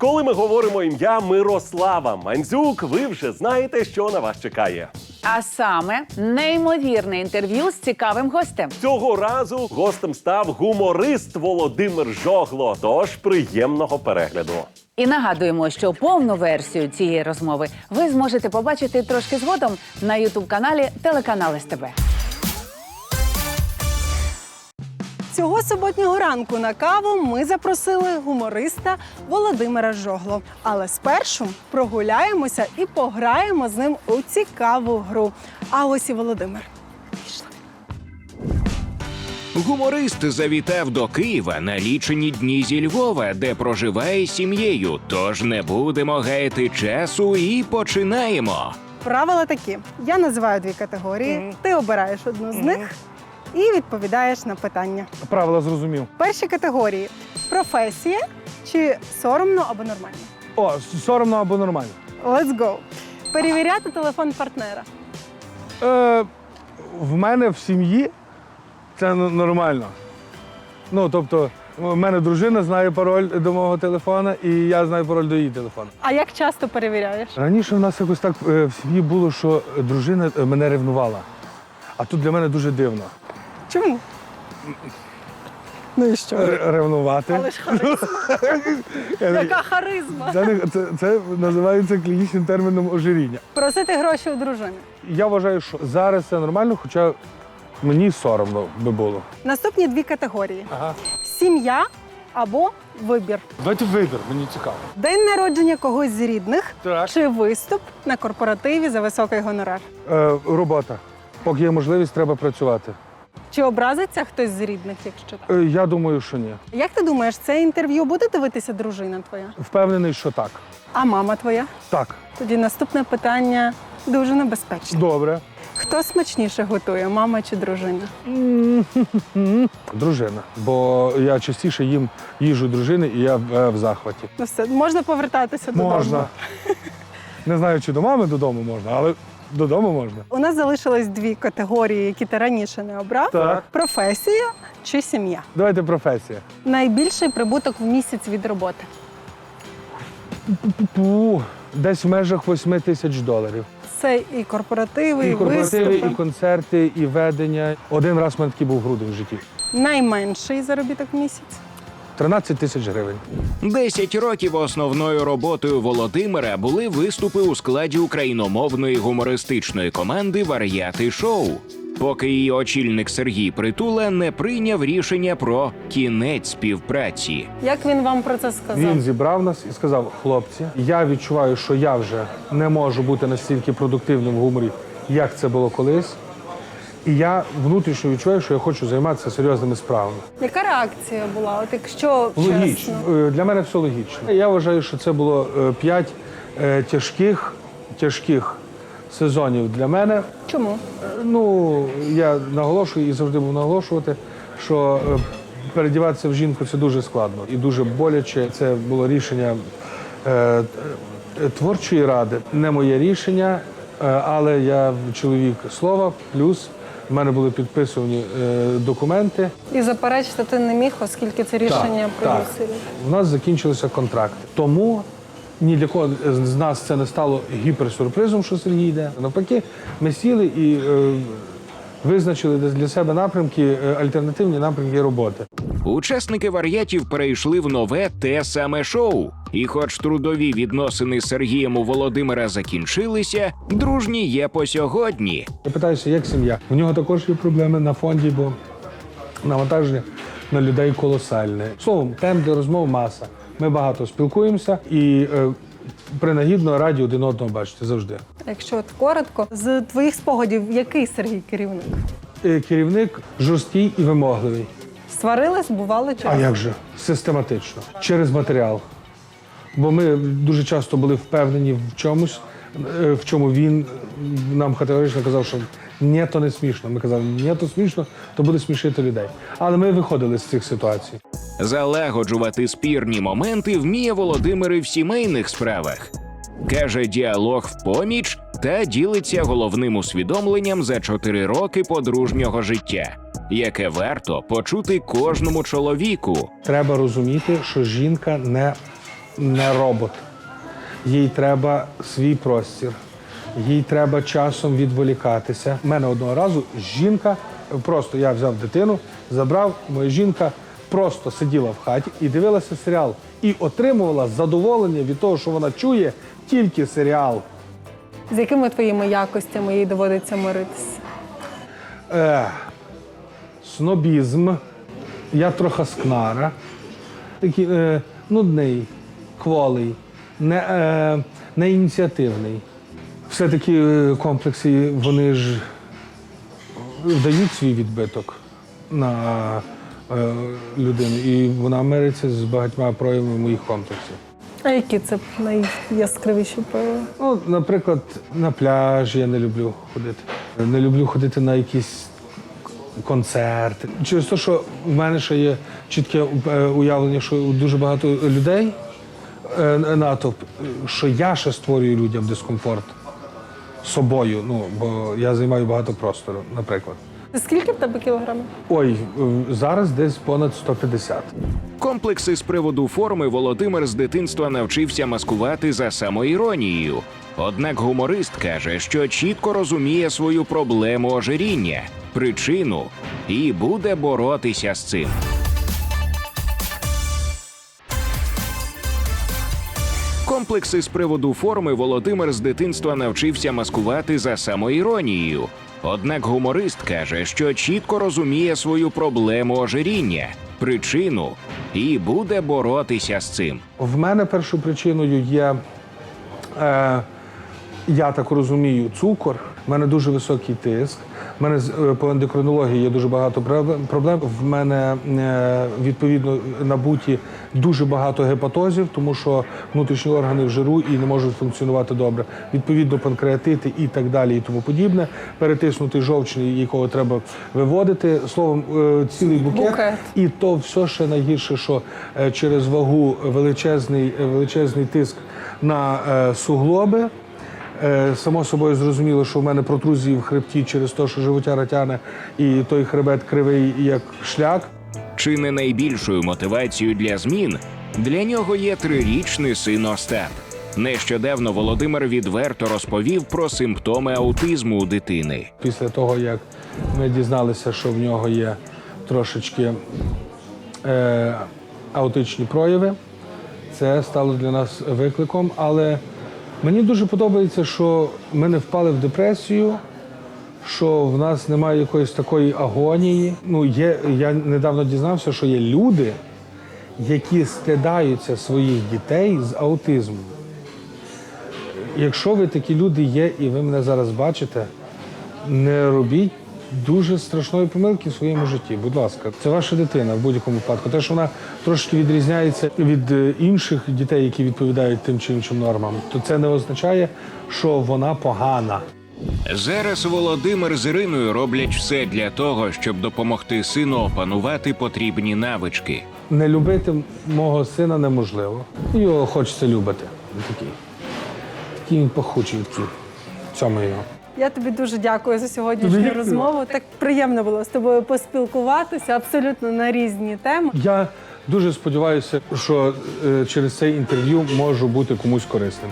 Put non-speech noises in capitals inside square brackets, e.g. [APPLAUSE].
Коли ми говоримо ім'я Мирослава Мандзюк, ви вже знаєте, що на вас чекає. А саме неймовірне інтерв'ю з цікавим гостем. Цього разу гостем став гуморист Володимир Жогло. Тож приємного перегляду. І нагадуємо, що повну версію цієї розмови ви зможете побачити трошки згодом на ютуб каналі Телеканал СТБ. Цього суботнього ранку на каву ми запросили гумориста Володимира Жогло. Але спершу прогуляємося і пограємо з ним у цікаву гру. А ось і Володимир. Гуморист завітав до Києва на лічені дні зі Львова, де проживає сім'єю. Тож не будемо гаяти часу і починаємо. Правила такі: я називаю дві категорії, ти обираєш одну з них і відповідаєш на питання. Правила зрозумів. Перші категорії професія чи соромно або нормально. О, соромно або нормально. Let's go. Перевіряти телефон партнера. Е, в мене в сім'ї це нормально. Ну, тобто, в мене дружина знає пароль до мого телефона, і я знаю пароль до її телефону. А як часто перевіряєш? Раніше в нас якось так е, в сім'ї було, що дружина е, мене ревнувала. А тут для мене дуже дивно. Чому? Ну і що? Р- ревнувати. Але ж харизма. Я Яка харизма? Це, не- це, це називається клінічним терміном ожиріння. Просити гроші у дружини. Я вважаю, що зараз це нормально, хоча мені соромно би було. Наступні дві категорії: Ага. сім'я або вибір. Давайте вибір, мені цікаво. День народження когось з рідних Так. чи виступ на корпоративі за високий гонорар. Е, робота. Поки є можливість, треба працювати. Чи образиться хтось з рідних, якщо так? Е, я думаю, що ні. Як ти думаєш, це інтерв'ю буде дивитися дружина твоя? Впевнений, що так. А мама твоя? Так, Тоді наступне питання дуже небезпечне. добре. Хто смачніше готує, мама чи дружина? [LAUGHS] Дружина. Бо я частіше їм їжу дружини, і я в, е, в захваті. Ну все, можна повертатися додому. Можна. [LAUGHS] Не знаю, чи до мами додому можна, але додому можна. У нас залишилось дві категорії, які ти раніше не обрав: Так. професія чи сім'я. Давайте професія. Найбільший прибуток в місяць від роботи. Пу, десь в межах 8 тисяч доларів. Це і корпоративи, і, І корпоративи, виступи. і концерти, і ведення. Один раз в мене такий був грудень в житті. Найменший заробіток в місяць. 13 тисяч гривень. Десять років основною роботою Володимира були виступи у складі україномовної гумористичної команди Вар'яти шоу. Поки її очільник Сергій Притула не прийняв рішення про кінець співпраці. Як він вам про це сказав? Він зібрав нас і сказав: хлопці, я відчуваю, що я вже не можу бути настільки продуктивним в гуморі, як це було колись. І я внутрішньо відчуваю, що я хочу займатися серйозними справами. Яка реакція була? От якщо Логічно. чесно. Е, Для мене все логічно. Я вважаю, що це було е, п'ять е, тяжких, тяжких сезонів для мене. Чому? Ну, я наголошую і завжди буду наголошувати, що передіватися в жінку це дуже складно і дуже боляче. Це було рішення е, творчої ради. Не моє рішення, але я чоловік слова, плюс в мене були підписані е, документи. І заперечити ти не міг, оскільки це рішення так. У нас закінчилися контракти. Тому ні для кого з нас це не стало гіперсюрпризом, що Сергій йде. Навпаки, ми сіли і е, визначили для себе напрямки, е, альтернативні напрямки роботи. Учасники вар'ятів перейшли в нове те саме шоу. І, хоч трудові відносини з Сергієм у Володимира закінчилися, дружні є по сьогодні. Я питаюся, як сім'я? У нього також є проблеми на фонді, бо навантаження на людей колосальне. Словом, тем для розмов маса. Ми багато спілкуємося і е, принагідно раді один одного бачити завжди. Якщо от коротко, з твоїх спогадів, який Сергій керівник? Е, Керівник жорсткий і вимогливий. Сварились, чи? А як же? Систематично. Через матеріал. Бо ми дуже часто були впевнені в чомусь, е, в чому він нам категорично казав, що ні, то не смішно. Ми казали, ні, то смішно, то буде смішити людей. Але ми виходили з цих ситуацій. Залагоджувати спірні моменти вміє Володимир і в сімейних справах. Каже, діалог в поміч та ділиться головним усвідомленням за чотири роки подружнього життя, яке варто почути кожному чоловіку. Треба розуміти, що жінка не не робот. Їй треба свій простір, їй треба часом відволікатися. У мене одного разу жінка, просто я взяв дитину, забрав, моя жінка просто сиділа в хаті і дивилася серіал. І отримувала задоволення від того, що вона чує тільки серіал. З якими твоїми якостями їй доводиться миритися? Е, снобізм, я трохи скнара, такий е, нудний, кволий, не, е, не ініціативний. Все-таки е, комплекси вони ж дають свій відбиток на е, людину, і вона мириться з багатьма проявами моїх комплексів. А які це найяскравіші прояви? Ну, наприклад, на пляж я не люблю ходити. Не люблю ходити на якісь концерти. Через те, що в мене ще є чітке е, уявлення, що дуже багато людей натовп, що я ще створюю людям дискомфорт собою. Ну, бо я займаю багато простору, наприклад. Скільки в тебе кілограмів? Ой, е, зараз десь понад 150. Комплекси з приводу форми Володимир з дитинства навчився маскувати за самоіронією. Однак гуморист каже, що чітко розуміє свою проблему ожиріння, причину і буде боротися з цим. Комплекси з приводу форми Володимир з дитинства навчився маскувати за самоіронією. Однак гуморист каже, що чітко розуміє свою проблему ожиріння, причину і буде боротися з цим. В мене першою причиною є, е, я так розумію, цукор. У мене дуже високий тиск. У мене е, по ендокринології є дуже багато проблем-. В мене е, відповідно набуті дуже багато гепатозів, тому що внутрішні органи в жиру і не можуть функціонувати добре. Відповідно, панкреатити і так далі, і тому подібне. Перетиснутий жовчний, якого треба виводити. Словом, е, цілий букет. Букет. І то все ще найгірше, що через вагу величезний, величезний тиск на суглоби. Е, Само собою зрозуміло, що в мене протрузії в хребті через те, що животяра тяне, і той хребет кривий як шлях. Чи не найбільшою мотивацією для змін для нього є трирічний син Остап. Нещодавно Володимир відверто розповів про симптоми аутизму у дитини. Після того, як ми дізналися, що в нього є трошечки е, аутичні прояви, це стало для нас викликом. Але мені дуже подобається, що ми не впали в депресію, що в нас немає якоїсь такої агонії. Ну, є, я недавно дізнався, що є люди, які стидаються своїх дітей з аутизмом. Якщо ви такі люди є, і ви мене зараз бачите, не робіть дуже страшної помилки в своєму житті. Будь ласка, це ваша дитина в будь-якому випадку. Те, що вона трошки відрізняється від е, інших дітей, які відповідають тим чи іншим нормам, то це не означає, що вона погана. Зараз Володимир з Іриною роблять все для того, щоб допомогти сину опанувати потрібні навички. Не любити мого сина неможливо. Його хочеться любити. Такий. Такий він пахучий такий. В цьому його. Я тобі дуже дякую за сьогоднішню Тобі розмову. Так приємно було з тобою поспілкуватися абсолютно на різні теми. Я дуже сподіваюся, що е, через це інтерв'ю можу бути комусь корисним.